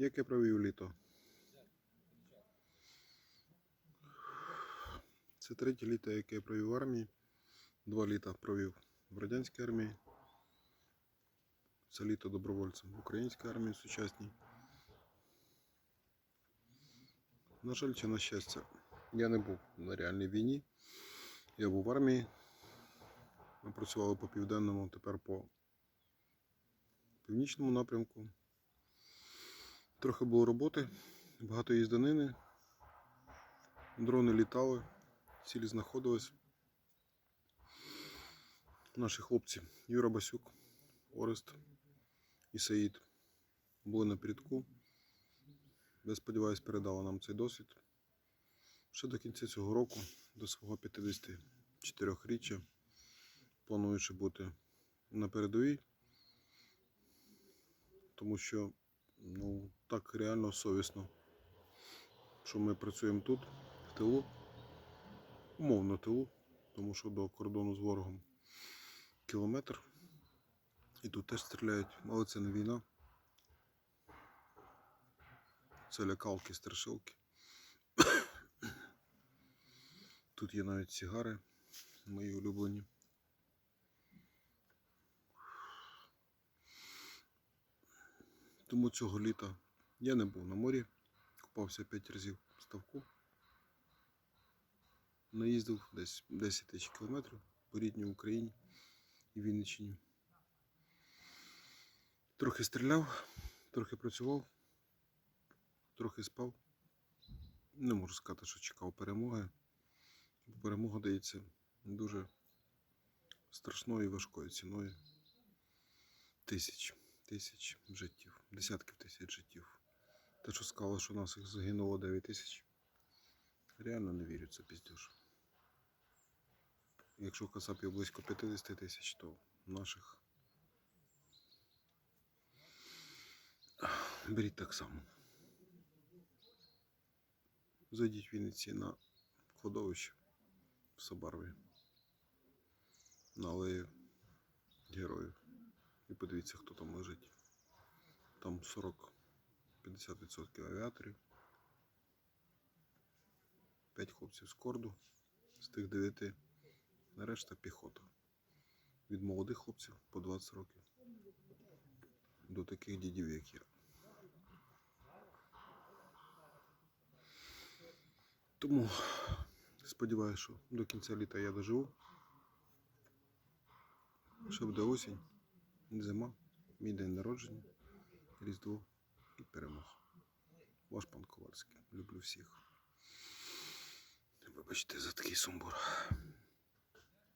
Як я провів літо? Це третє літо, яке я провів в армії. Два літа провів в радянській армії. Це літо добровольцем в українській армії сучасній. На жаль, чи на щастя, я не був на реальній війні. Я був в армії. Ми працювали по південному, тепер по північному напрямку. Трохи було роботи, багато їзданини. Дрони літали, цілі знаходились. Наші хлопці Юра Басюк, Орест і Саїд були на передку. Я сподіваюся, передали нам цей досвід. Ще до кінця цього року, до свого 54-річчя, плануючи бути на передовій, тому що ну, так реально совісно, що ми працюємо тут, в тилу, умовно тилу, тому що до кордону з ворогом кілометр. І тут теж стріляють, але це не війна. Це лякалки, страшилки. Тут є навіть сігари, мої улюблені. Тому цього літа я не був на морі, купався 5 разів ставку. Наїздив десь 10 тисяч кілометрів по рідній Україні і Вінниччині. Трохи стріляв, трохи працював, трохи спав. Не можу сказати, що чекав перемоги. Перемога дається дуже страшною і важкою ціною тисяч, тисяч життів, десятків тисяч життів. Те, що сказали, що у нас їх загинуло 9 тисяч. Реально не вірю, це піздюш. Якщо в Касапі близько 50 тисяч, то наших беріть так само. Зайдіть в Вінниці на кладовище в Собарві. На алею героїв. І подивіться, хто там лежить. Там 40-50% авіаторів. 5 хлопців з корду, з тих 9 решта піхота. Від молодих хлопців по 20 років до таких дідів, як я. Тому сподіваюся, що до кінця літа я доживу. Ще буде осінь, зима, мій день народження, Різдво і перемог. Ваш пан Ковальський. Люблю всіх. Вибачте за такий сумбур.